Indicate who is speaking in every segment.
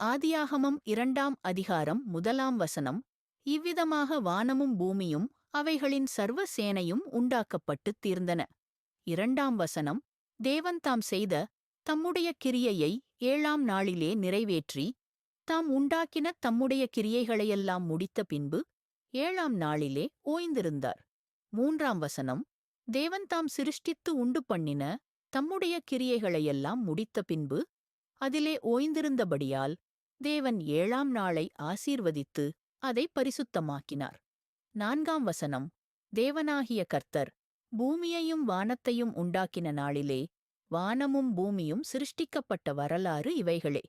Speaker 1: ஆதியாகமம் இரண்டாம் அதிகாரம் முதலாம் வசனம். இவ்விதமாக வானமும் பூமியும் அவைகளின் சர்வ சேனையும் உண்டாக்கப்பட்டுத் தீர்ந்தன. இரண்டாம் வசனம். தேவன் தாம் செய்த தம்முடைய கிரியையை ஏழாம் நாளிலே நிறைவேற்றி தாம் உண்டாக்கின தம்முடைய கிரியைகளையெல்லாம் முடித்த பின்பு ஏழாம் நாளிலே ஓய்ந்திருந்தார். மூன்றாம் வசனம். தேவன் தாம் சிருஷ்டித்து உண்டு பண்ணின தம்முடைய கிரியைகளையெல்லாம் முடித்த பின்பு அதிலே ஓய்ந்திருந்தபடியால் தேவன் ஏழாம் நாளை ஆசீர்வதித்து அதை பரிசுத்தமாக்கினார். நான்காம் வசனம் தேவனாகிய கர்த்தர் பூமியையும் வானத்தையும் உண்டாக்கின நாளிலே வானமும் பூமியும் சிருஷ்டிக்கப்பட்ட வரலாறு இவைகளே.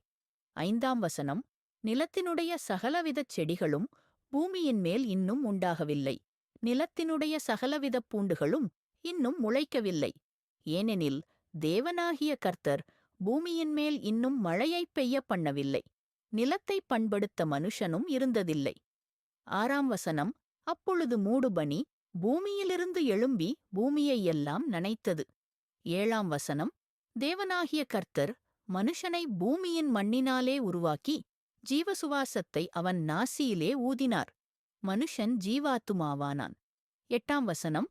Speaker 1: ஐந்தாம் வசனம் நிலத்தினுடைய சகலவிதச் செடிகளும் பூமியின் மேல் இன்னும் உண்டாகவில்லை. நிலத்தினுடைய சகலவிதப் பூண்டுகளும் இன்னும் முளைக்கவில்லை. ஏனெனில் தேவனாகிய கர்த்தர் பூமியின் மேல் இன்னும் மழையைப் பெய்ய பண்ணவில்லை. நிலத்தை பண்படுத்த மனுஷனும் இருந்ததில்லை. ஆறாம் வசனம் அப்பொழுது மூடுபனி பூமியிலிருந்து எழும்பி பூமியையெல்லாம் நனைத்தது. ஏழாம் வசனம் தேவனாகிய கர்த்தர் மனுஷனை பூமியின் மண்ணினாலே உருவாக்கி ஜீவசுவாசத்தை அவன் நாசியிலே ஊதினார். மனுஷன் ஜீவாத்துமாவானான். எட்டாம் வசனம்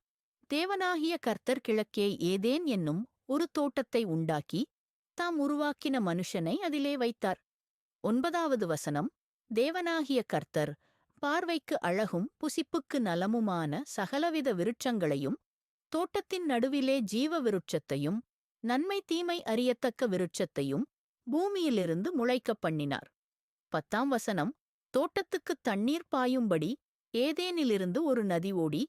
Speaker 1: தேவனாகிய கர்த்தர் கிழக்கே ஏதேன் என்னும் ஒரு தோட்டத்தை உண்டாக்கி தாம் உருவாக்கின மனுஷனை அதிலே வைத்தார். ஒன்பதாவது வசனம் தேவனாகிய கர்த்தர் பார்வைக்கு அழகும் புசிப்புக்கு நலமுமான சகலவித விருட்சங்களையும் தோட்டத்தின் நடுவிலே ஜீவ விருட்சத்தையும் நன்மை தீமை அறியத்தக்க விருட்சத்தையும் பூமியிலிருந்து முளைக்கப் பண்ணினார். பத்தாம் வசனம் தோட்டத்துக்குத் தண்ணீர் பாயும்படி ஏதேனிலிருந்து ஒரு நதி ஓடி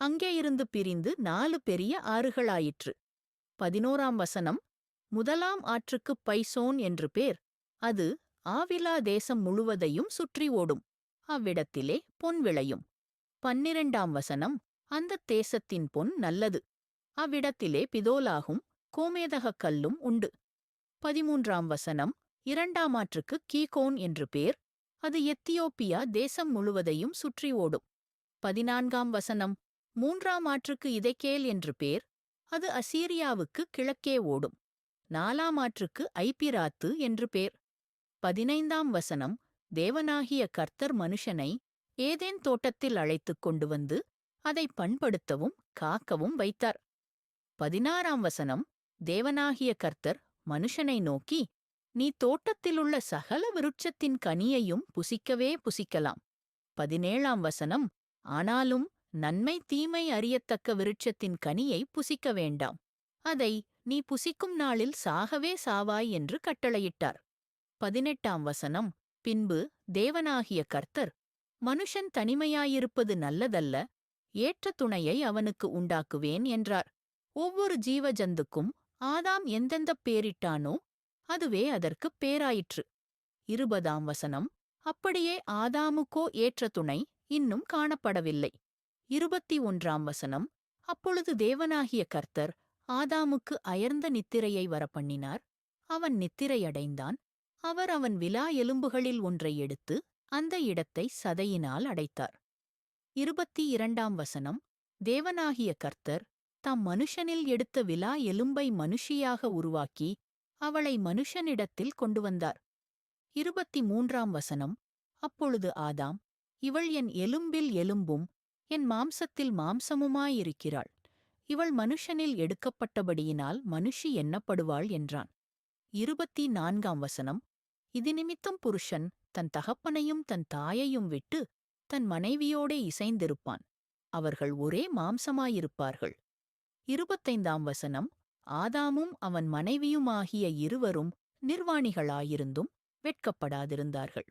Speaker 1: அங்கே இருந்து பிரிந்து நாலு பெரிய ஆறுகளாயிற்று. பதினோராம் வசனம் முதலாம் ஆற்றுக்குப் பைசோன் என்று பேர் அது ஆவிலா தேசம் முழுவதையும் சுற்றி ஓடும். அவ்விடத்திலே பொன் விளையும். பன்னிரண்டாம் வசனம் அந்தத் தேசத்தின் பொன் நல்லது. அவ்விடத்திலே பிதோலாகும் கோமேதகக் கல்லும் உண்டு. பதிமூன்றாம் வசனம் இரண்டாம் ஆற்றுக்கு கீகோன் என்று பேர் அது எத்தியோப்பியா தேசம் முழுவதையும் சுற்றி ஓடும். பதினான்காம் வசனம் மூன்றாம் ஆற்றுக்கு இதைக்கேல் என்று பேர் அது அசீரியாவுக்கு கிழக்கே ஓடும். நாலாம் ஆற்றுக்கு ஐப்பிராத்து என்று பேர். பதினைந்தாம் வசனம் தேவனாகிய கர்த்தர் மனுஷனை ஏதேன் தோட்டத்தில் அழைத்துக் கொண்டு வந்து அதை பண்படுத்தவும் காக்கவும் வைத்தார். பதினாறாம் வசனம் தேவனாகிய கர்த்தர் மனுஷனை நோக்கி நீ தோட்டத்திலுள்ள சகல விருட்சத்தின் கனியையும் புசிக்கவே புசிக்கலாம். பதினேழாம் வசனம் ஆனாலும் நன்மை தீமை அறியத்தக்க விருட்சத்தின் கனியை புசிக்க வேண்டாம். அதை நீ புசிக்கும் நாளில் சாகவே சாவாய் என்று கட்டளையிட்டார். பதினெட்டாம் வசனம் பின்பு தேவனாகிய கர்த்தர் மனுஷன் தனிமையாயிருப்பது நல்லதல்ல ஏற்ற துணையை அவனுக்கு உண்டாக்குவேன் என்றார். ஒவ்வொரு ஜீவஜந்துக்கும் ஆதாம் எந்தெந்தப் பேரிட்டானோ அதுவே அதற்குப் பேராயிற்று. இருபதாம் வசனம் அப்படியே ஆதாமுக்கோ ஏற்ற துணை இன்னும் காணப்படவில்லை. இருபத்தி ஒன்றாம் வசனம் அப்பொழுது தேவனாகிய கர்த்தர் ஆதாமுக்கு அயர்ந்த நித்திரையை வரப்பண்ணினார் அவன் நித்திரையடைந்தான் அவர் அவன் விலா எலும்புகளில் ஒன்றை எடுத்து அந்த இடத்தை சதையினால் அடைத்தார். இருபத்தி இரண்டாம் வசனம் தேவனாகிய கர்த்தர் தாம் மனுஷனில் எடுத்த விலா எலும்பை மனுஷியாக உருவாக்கி அவளை மனுஷனிடத்தில் கொண்டு வந்தார் இருபத்தி மூன்றாம் வசனம் அப்பொழுது ஆதாம் இவள் என் எலும்பில் எலும்பும் என் மாம்சத்தில் மாம்சமுமாயிருக்கிறாள். இவள் மனுஷனில் எடுக்கப்பட்டபடியினால் மனுஷி எண்ணப்படுவாள் என்றான். இருபத்தி நான்காம் வசனம் இது நிமித்தம் புருஷன் தன் தகப்பனையும் தன் தாயையும் விட்டு தன் மனைவியோடே இசைந்திருப்பான். அவர்கள் ஒரே மாம்சமாயிருப்பார்கள். இருபத்தைந்தாம் வசனம் ஆதாமும் அவன் மனைவியுமாகிய இருவரும் நிர்வாணிகளாயிருந்தும் வெட்கப்படாதிருந்தார்கள்.